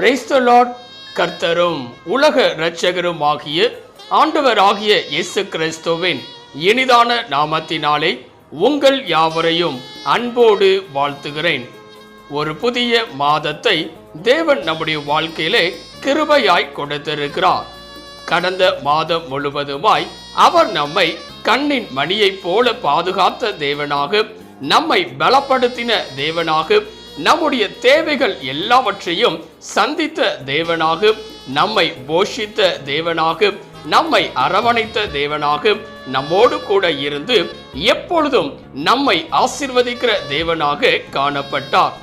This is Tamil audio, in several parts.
பிரைஸ்தலாட் கர்த்தரும் உலக இரட்சகரும் ஆகிய ஆண்டவராகிய இயேசு கிறிஸ்துவின் இனிதான நாமத்தினாலே உங்கள் யாவரையும் அன்போடு வாழ்த்துகிறேன். ஒரு புதிய மாதத்தை தேவன் நம்முடைய வாழ்க்கையிலே கிருபையாய் கொடுத்திருக்கிறார். கடந்த மாதம் முழுவதுமாய் அவர் நம்மை கண்ணின் மணியைப் போல பாதுகாத்த தேவனாக நம்மை பலப்படுத்தின தேவனாக நம்முடைய தேவைகள் எல்லாவற்றையும் சந்தித்த தேவனாக நம்மை போஷித்த தேவனாக நம்மை அரவணைத்த தேவனாக நம்மோடு கூட இருந்து எப்பொழுதும் நம்மை ஆசிர்வதிக்கிற தேவனாக காணப்பட்டார்.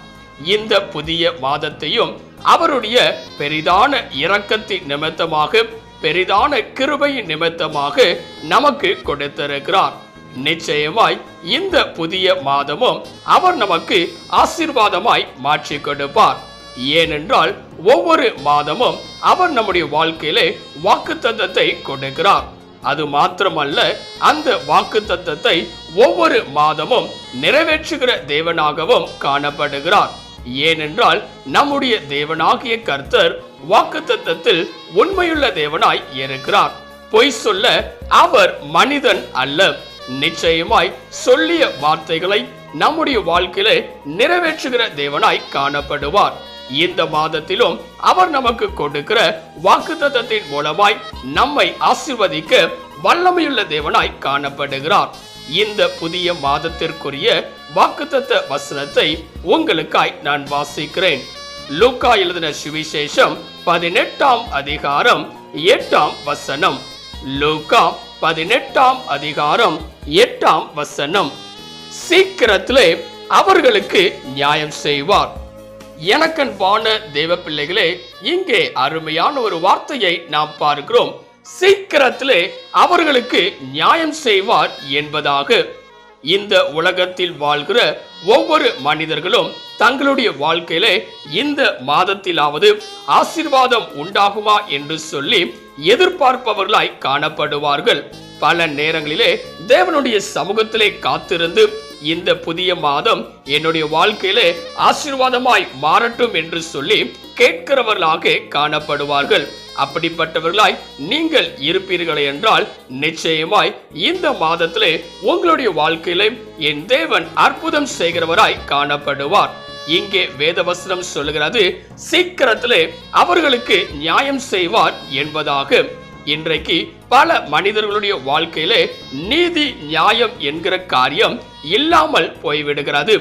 இந்த புதிய மாதத்தையும் அவருடைய பெரிதான இரக்கத்தின் நிமித்தமாக பெரிதான கிருபையின் நிமித்தமாக நமக்கு கொடுத்திருக்கிறார். நிச்சயமாய் இந்த புதிய மாதமும் அவர் நமக்கு ஆசீர்வாதமாய் மாற்றி கொடுப்பார். ஏனென்றால் ஒவ்வொரு மாதமும் அவர் நம்முடைய வாழ்க்கையிலே வாக்குத்தத்தத்தை கொடுக்கிறார். அது மாத்திரமல்ல அந்த வாக்குத்தத்தத்தை ஒவ்வொரு மாதமும் நிறைவேற்றுகிற தேவனாகவும் காணப்படுகிறார். ஏனென்றால் நம்முடைய தேவனாகிய கர்த்தர் வாக்குத்தத்தத்தில் உண்மையுள்ள தேவனாய் இருக்கிறார். பொய் சொல்ல அவர் மனிதன் அல்ல. நிச்சயமாய் சொல்லிய வார்த்தைகளை நம்முடைய வாழ்க்கையிலே நிறைவேற்றுகிற தேவனாய் காணப்படுவார். இந்த மாதத்திலும் அவர் நமக்கு கொடுக்கிற வாக்குத்தத்தத்தின் மூலமாய் நம்மை ஆசிர்வதிக்க வல்லமையுள்ள தேவனாய் காணப்படுகிறார். இந்த புதிய மாதத்திற்குரிய வாக்குத்தத்த வசனத்தை உங்களுக்காய் நான் வாசிக்கிறேன். லூக்கா எழுதின சுவிசேஷம் பதினெட்டாம் அதிகாரம் எட்டாம் வசனம். லூக்கா பதினெட்டாம் அதிகாரம் எட்டாம் வசனம். சீக்கிரத்திலே அவர்களுக்கு நியாயம் செய்வார். எனக்கன்பான தேவ பிள்ளைகளே இங்கே அருமையான ஒரு வார்த்தையை நாம் பார்க்கிறோம். சீக்கிரத்திலே அவர்களுக்கு நியாயம் செய்வார் என்பதாக. இந்த உலகத்தில் வாழ்கிற ஒவ்வொரு மனிதர்களும் தங்களுடைய வாழ்க்கையிலே இந்த மாதத்திலாவது ஆசீர்வாதம் உண்டாகுமா என்று சொல்லி எதிர்பார்ப்பவர்களாய் காணப்படுவார்கள். பல நேரங்களிலே தேவனுடைய சமூகத்திலே காத்திருந்து இந்த புதிய மாதம் என்னுடைய வாழ்க்கையிலே ஆசீர்வாதமாய் மாறட்டும் என்று சொல்லி கேட்கிறவர்களாக காணப்படுவார்கள். அப்படிப்பட்டவர்களாய் நீங்கள் இருப்பீர்கள் என்றால் நிச்சயமாய் இந்த மாதத்திலே உங்களுடைய வாழ்க்கையிலே என் தேவன் அற்புதம் செய்கிறவராய் காணப்படுவார். இங்கே வேதவசனம் சொல்லுகிறது சீக்கிரத்திலே அவர்களுக்கு நியாயம் செய்வார் என்பதாக. இன்றைக்கு பல மனிதர்களுடைய வாழ்க்கையிலே நீதி நியாயம் என்கிற காரியம் இல்லாமல் போய்விடுகிறது.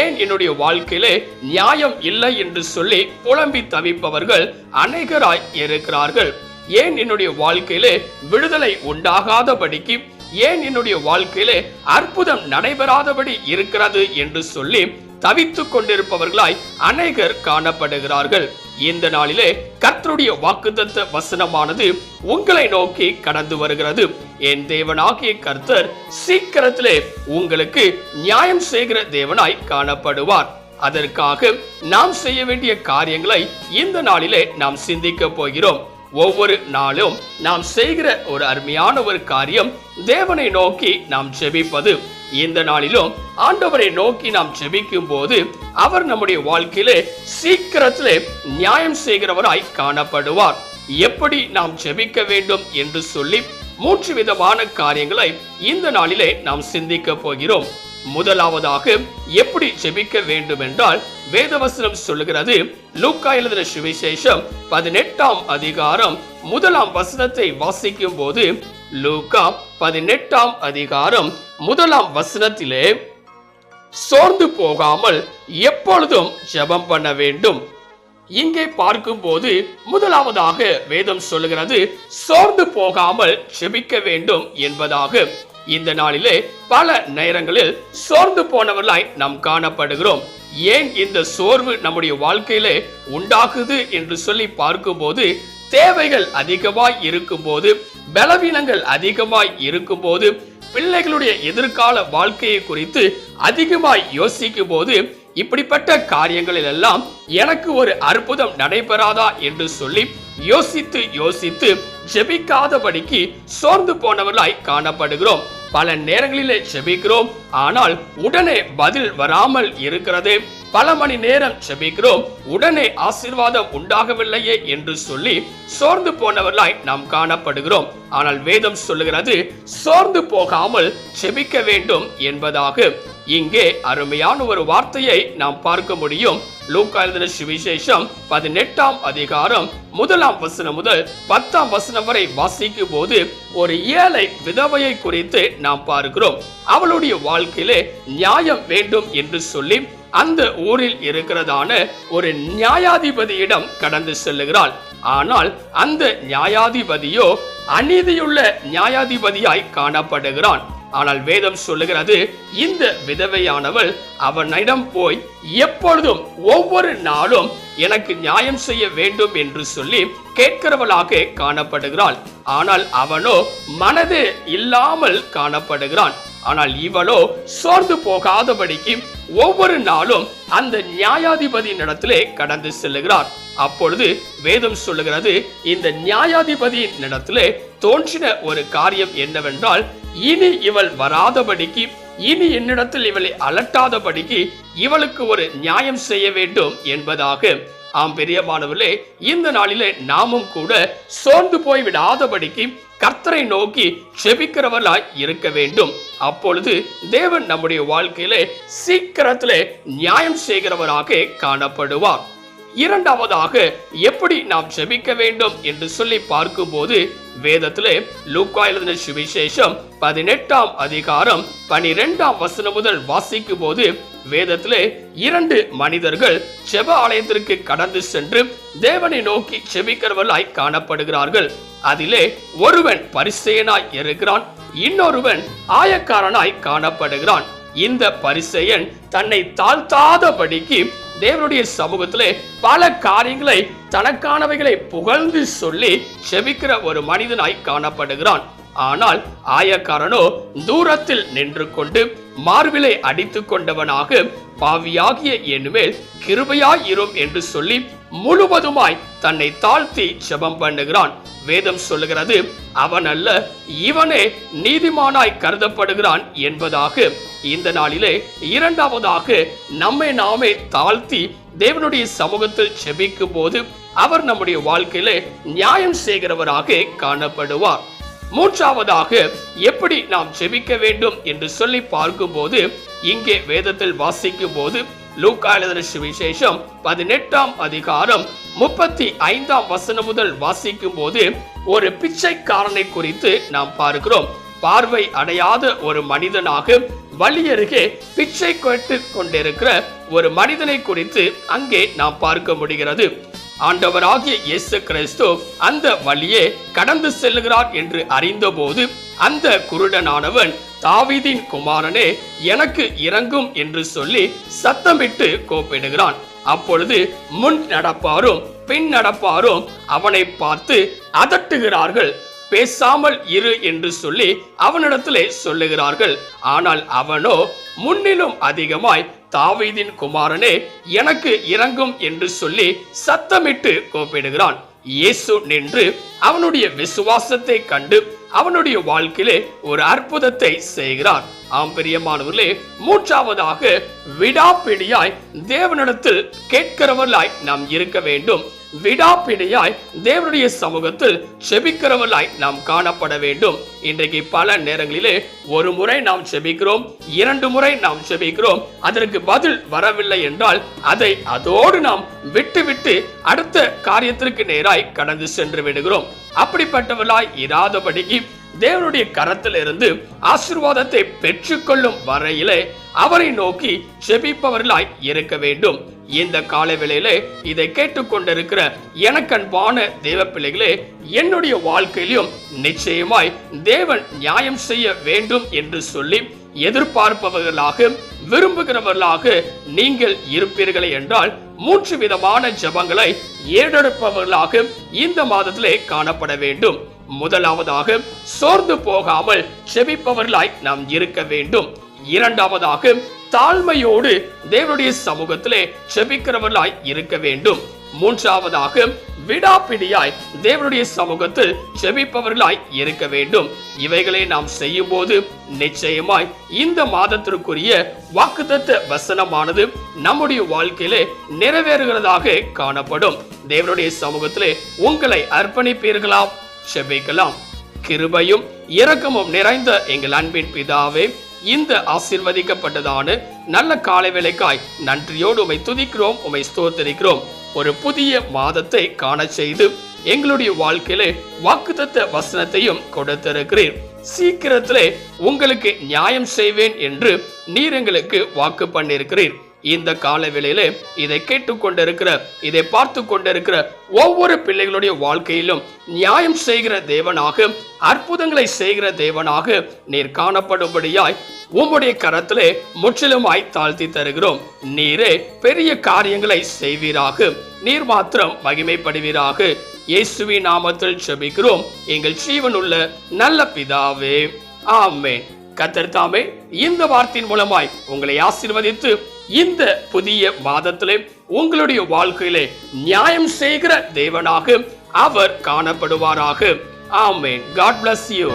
ஏன் என்னுடைய வாழ்க்கையிலே நியாயம் இல்லை என்று சொல்லி புலம்பி தவிப்பவர்கள் அநேகராய் இருக்கிறார்கள். ஏன் என்னுடைய வாழ்க்கையிலே விடுதலை உண்டாகாதபடிக்கு ஏன் என்னுடைய வாழ்க்கையிலே அற்புதம் நடைபெறாதபடி இருக்கிறது என்று சொல்லி தவித்துக் கொண்டிருப்பவர்களாய் அநேகர் காணப்படுகிறார்கள். இந்த நாளிலே கர்த்தருடைய வாக்குத்தத்த வசனமானது உங்களை நோக்கி கடந்து வருகிறது. என் தேவனாகிய கர்த்தர் சீக்கிரத்திலே உங்களுக்கு நியாயம் செய்கிற தேவனாய் காணப்படுவார். அதற்காக நாம் செய்ய வேண்டிய காரியங்களை இந்த நாளிலே நாம் சிந்திக்க போகிறோம். ஒவ்வொரு நாளும் நாம் செய்கிற ஒரு அருமையான ஒரு காரியம் தேவனை நோக்கி நாம் ஜெபிப்பது. இந்த நாளிலும் ஆண்டவரை நோக்கி நாம் ஜெபிக்கும் போது அவர் நம்முடைய வாழ்க்கையிலே சீக்கிரத்திலே நியாயம் செய்கிறவராய் காணப்படுவார். எப்படி நாம் ஜெபிக்க வேண்டும் என்று சொல்லி மூன்று விதமான காரியங்களை இந்த நாளிலே நாம் சிந்திக்க போகிறோம். முதலாவதாக எப்படி ஜெபிக்க வேண்டும் என்றால் வேதவசனம் சொல்லுகிறது லூக்கா எழுதின சுவிசேஷம் பதினெட்டாம் அதிகாரம் முதலாம் வசனத்தை வாசிக்கும் போது லூகா பதினெட்டாம் அதிகாரம் முதலாம் வசனத்திலே சோர்ந்து போகாமல் எப்பொழுதும் ஜெபம் பண்ண வேண்டும். இங்கே பார்க்கும்போது முதலாவதாக வேதம் சொல்லுகிறது சோர்ந்து போகாமல் ஜெபிக்க வேண்டும் என்பதாக. இந்த நாளிலே பல நேரங்களில் சோர்ந்து போனவர்களாய் நாம் காணப்படுகிறோம். ஏன் இந்த சோர்வு நம்முடைய வாழ்க்கையிலே உண்டாகுது என்று சொல்லி பார்க்கும்போது தேவைகள் அதிகமாய் இருக்கும்போது பலவீனங்கள் அதிகமாய் இருக்கும்போது பிள்ளைகளுடைய எதிர்கால வாழ்க்கையை குறித்து அதிகமாய் யோசிக்கும் போது இப்படிப்பட்ட காரியங்களில் எல்லாம் எனக்கு ஒரு அற்புதம் நடைபெறாதா என்று சொல்லி யோசித்து யோசித்து ஜெபிக்காதபடிக்கு சோர்ந்து போனவர்களாய் காணப்படுகிறோம். பல நேரங்களிலே செபிக்கிறோம். ஆனால் உடனே பதில் வராமல் இருக்கிறது. பல மணி நேரம் செபிக்கிறோம். உடனே ஆசீர்வாதம் உண்டாகவில்லையே என்று சொல்லி சோர்ந்து போனவர்களாய் நாம் காணப்படுகிறோம். ஆனால் வேதம் சொல்லுகிறது சோர்ந்து போகாமல் செபிக்க வேண்டும் என்பதாக. இங்கே அருமையான ஒரு வார்த்தையை நாம் பார்க்க முடியும். லூக்கா எழுதின சுவிசேஷம் பதினெட்டாம் அதிகாரம் முதலாம் வசனம் முதல் பத்தாம் வசனம் வரை வாசிக்கும் போது ஒரு ஏழை விதவையை குறித்து நாம் பார்க்கிறோம். அவளுடைய வாழ்க்கையிலே நியாயம் வேண்டும் என்று சொல்லி அந்த ஊரில் இருக்கிறதான ஒரு நியாயாதிபதியிடம் கடந்து செல்லுகிறாள். ஆனால் அந்த நியாயாதிபதியோ அநீதியுள்ள நியாயாதிபதியாய் காணப்படுகிறான். ஆனால் வேதம் சொல்லுகிறது இந்த விதவையானவள் அவனிடம் போய் எப்பொழுதும் ஒவ்வொரு நாளும் எனக்கு நியாயம் செய்ய வேண்டும் என்று சொல்லி கேட்கிறவளாக காணப்படுகிறாள். ஆனால் அவனோ மனது இல்லாமல் காணப்படுகிறான். ஆனால் இவளோ சோர்ந்து போகாதபடிக்கு ஒவ்வொரு நாளும் அந்த நியாயாதிபதியின் இடத்திலே கடந்து செல்லுகிறார். அப்பொழுது வேதம் சொல்லுகிறது இந்த நியாயாதிபதியின் இடத்திலே தோன்றின ஒரு காரியம் என்னவென்றால் இனி இவள் வராதபடிக்கு இனி என்னிடத்தில் இவளை அலட்டாதபடிக்கு இவளுக்கு ஒரு நியாயம் செய்ய வேண்டும் என்பதாக. ஆம் பெரியமானவர்களே இந்த நாளிலே நாமும் கூட சோர்ந்து போய் விடாதபடிக்கு கர்த்தரை நோக்கி செபிக்கிறவர்களாய் இருக்க வேண்டும். அப்பொழுது தேவன் நம்முடைய வாழ்க்கையிலே சீக்கிரத்திலே நியாயம் செய்கிறவராக காணப்படுவார். இரண்டாவதாக எப்படி நாம் ஜெபிக்க வேண்டும் என்று சொல்லி பார்க்கும்போது வேதத்திலே லூக்கா எழுதின சுவிசேஷம் பதினெட்டாம் அதிகாரம் பனிரெண்டாம் வசனம் முதல் வாசிக்கும் போது வேதத்திலே இரண்டு மனிதர்கள் செப ஆலயத்திற்கு கடந்து சென்று தேவனை நோக்கி செபிக்கிறவர்களாய் காணப்படுகிறார்கள். அதிலே ஒருவன் பரிசேனாய் இருக்கிறான் இன்னொருவன் ஆயக்காரனாய் காணப்படுகிறான். இந்த பரிசையன் தன்னை தாழ்த்தாதபடிக்கு தேவனுடைய சமூகத்திலே பல காரியங்களை தனக்கானவைகளை புகழ்ந்து சொல்லி செபிக்கிற ஒரு மனிதனாய் காணப்படுகிறான். ஆனால் ஆயக்காரனோ தூரத்தில் நின்று கொண்டு மார்பிலை அடித்துக் கொண்டவனாக பாவியாகிய என்மேல் கிருபையாயிரும் என்று சொல்லி முழுவதுமாய் தன்னை தாழ்த்தி செபம் பண்ணுகிறான். வேதம் சொல்லுகிறது அவன் அல்ல இவனே நீதிமானாய் கருதப்படுகிறான் என்பதாக இந்த நாளிலே இரண்டாவதாக நம்மை நாமே தாழ்த்தி தேவனுடைய சமூகத்தில் செபிக்கும் போது அவர் நம்முடைய வாழ்க்கையிலே நியாயம் செய்கிறவராக காணப்படுவார். மூன்றாவதாக எப்படி நாம் செபிக்க வேண்டும் என்று சொல்லி பார்க்கும்போது இங்கே வேதத்தில் வாசிக்கும் போது லூக்கா சுவிசேஷம் பதினெட்டாம் அதிகாரம் முப்பத்தி ஐந்தாம் வசனம் முதல் வாசிக்கும் போது ஒரு பிச்சைக்காரனை குறித்து நாம் பார்க்கிறோம். பார்வை அடையாத ஒரு மனிதனாக வழியருகே பிச்சை கேட்டு கொண்டிருக்கிற ஒரு மனிதனை குறித்து அங்கே நாம் பார்க்க முடிகிறது. ஆண்டவராகிய இயேசு கிறிஸ்து அந்த வழியே கடந்து செல்லுகிறார் என்று அறிந்தபோது அந்த குருடனானவன் தாவிதின் குமாரனே எனக்கு இறங்கும் என்று சொல்லி சத்தமிட்டு கோப்பிடுகிறான். அப்பொழுது முன் நடப்பாரும் பின் நடப்பாரும் அவனை பார்த்து அதட்டுகிறார்கள். பேசாமல் இரு என்று சொல்லி அவனிடத்திலே சொல்லுகிறார்கள். ஆனால் அவனோ முன்னிலும் அதிகமாய் தாவீதின் குமாரனே எனக்கு இறங்கும் என்று சொல்லி சத்தமிட்டு கோப்பிடுகிறான். இயேசு நின்று அவனுடைய விசுவாசத்தை கண்டு அவனுடைய வாழ்க்கையிலே ஒரு அற்புதத்தை செய்கிறார். ஆம் பிரியமானவர்களே மூன்றாவதாக விடாப்பிடியாய் தேவனிடத்தில் கேட்கிறவர்களாய் நாம் இருக்க வேண்டும். விடாப்பிடியாய் தேவனுடைய சமூகத்தில் செபிக்கிறவர்களாய் நாம் காணப்பட வேண்டும். இன்றைக்கு பல நேரங்களிலே ஒரு முறை நாம் செபிக்கிறோம் இரண்டு முறை நாம் செபிக்கிறோம். அதற்கு பதில் வரவில்லை என்றால் அதை அதோடு நாம் விட்டு விட்டு அடுத்த காரியத்திற்கு நேராய் கடந்து சென்று விடுகிறோம். அப்படிப்பட்டவர்களாய் இராதபடிக்கு தேவனுடைய கரத்திலிருந்து ஆசீர்வாதத்தை பெற்றுக்கொள்ளும் வரையிலே அவரை நோக்கி செபிப்பவர்களாய் இருக்க வேண்டும். இந்த காலவேளையிலே இதை கேட்டுக்கொண்டிருக்கிற எனக்கன்பான தேவ பிள்ளைகளே என்னுடைய வாழ்க்கையிலும் நிச்சயமாய் தேவன் நியாயம் செய்ய வேண்டும் என்று சொல்லி எதிர்பார்ப்பவர்களாக விரும்புகிறவர்களாக நீங்கள் இருப்பீர்களே என்றால் மூன்று விதமான ஜெபங்களை ஏடெடுப்பவர்களாக இந்த மாதத்திலே காணப்பட வேண்டும். முதலாவதாக சோர்ந்து போகாமல் செபிப்பவர்களாய் நாம் இருக்க வேண்டும். இரண்டாவதாக தாழ்மையோடு தேவனுடைய சமூகத்திலே செபிக்கிறவர்களாய் இருக்க வேண்டும். மூன்றாவதாக விடாப்பிடியாய் தேவனுடைய சமூகத்தில் செபிப்பவர்களாய் இருக்க வேண்டும். இவைகளை நாம் செய்யும் போது நிச்சயமாய் இந்த மாதத்திற்குரிய வாக்குத்தத்த வசனமானது நம்முடைய வாழ்க்கையிலே நிறைவேறுகிறதாக காணப்படும். தேவனுடைய சமூகத்திலே உங்களை அர்ப்பணிப்பீர்களாம் செபிக்கலாம் கிருபையும் இரக்கமும் நிறைந்த எங்கள் அன்பின் பிதாவே இந்த ஆசிர்வதிக்கப்பட்டதான நல்ல காலை வேலைக்காய் நன்றியோடு உமை துதிக்கிறோம் உமை ஸ்தோத்தரிக்கிறோம். ஒரு புதிய மாதத்தை காண செய்து எங்களுடைய வாழ்க்கையிலே வாக்குத்தத்த வசனத்தையும் கொடுத்திருக்கிறீர். சீக்கிரத்திலே உங்களுக்கு நியாயம் செய்வேன் என்று நீர் எங்களுக்கு வாக்கு பண்ணிருக்கிறீர். இந்த காலவேளையில இதை கேட்டுக்கொண்டிருக்கிற இதை பார்த்து கொண்டிருக்கிற ஒவ்வொரு பிள்ளைகளுடைய வாழ்க்கையிலும் நியாயம் செய்கிற தேவனாக அற்புதங்களை செய்கிற தேவனாக நீர் காணப்படும்படியாய் உம்முடைய கரத்திலே முற்றிலுமாய் தாழ்த்தி தருகிறோம். நீரே பெரிய காரியங்களை செய்வீராக. நீர் மாத்திரம் மகிமைப்படுவீராக. இயேசுவி நாமத்தில் செபிக்கிறோம் எங்கள் ஜீவனுள்ள நல்ல பிதாவே. ஆமே கத்தர் தாமே இந்த வார்த்தையின் மூலமாய் உங்களை ஆசீர்வதித்து இந்த புதிய மாதத்திலே உங்களுடைய வாழ்க்கையிலே நியாயம் செய்கிற தேவனாக அவர் காணப்படுவாராக. ஆமென். God bless you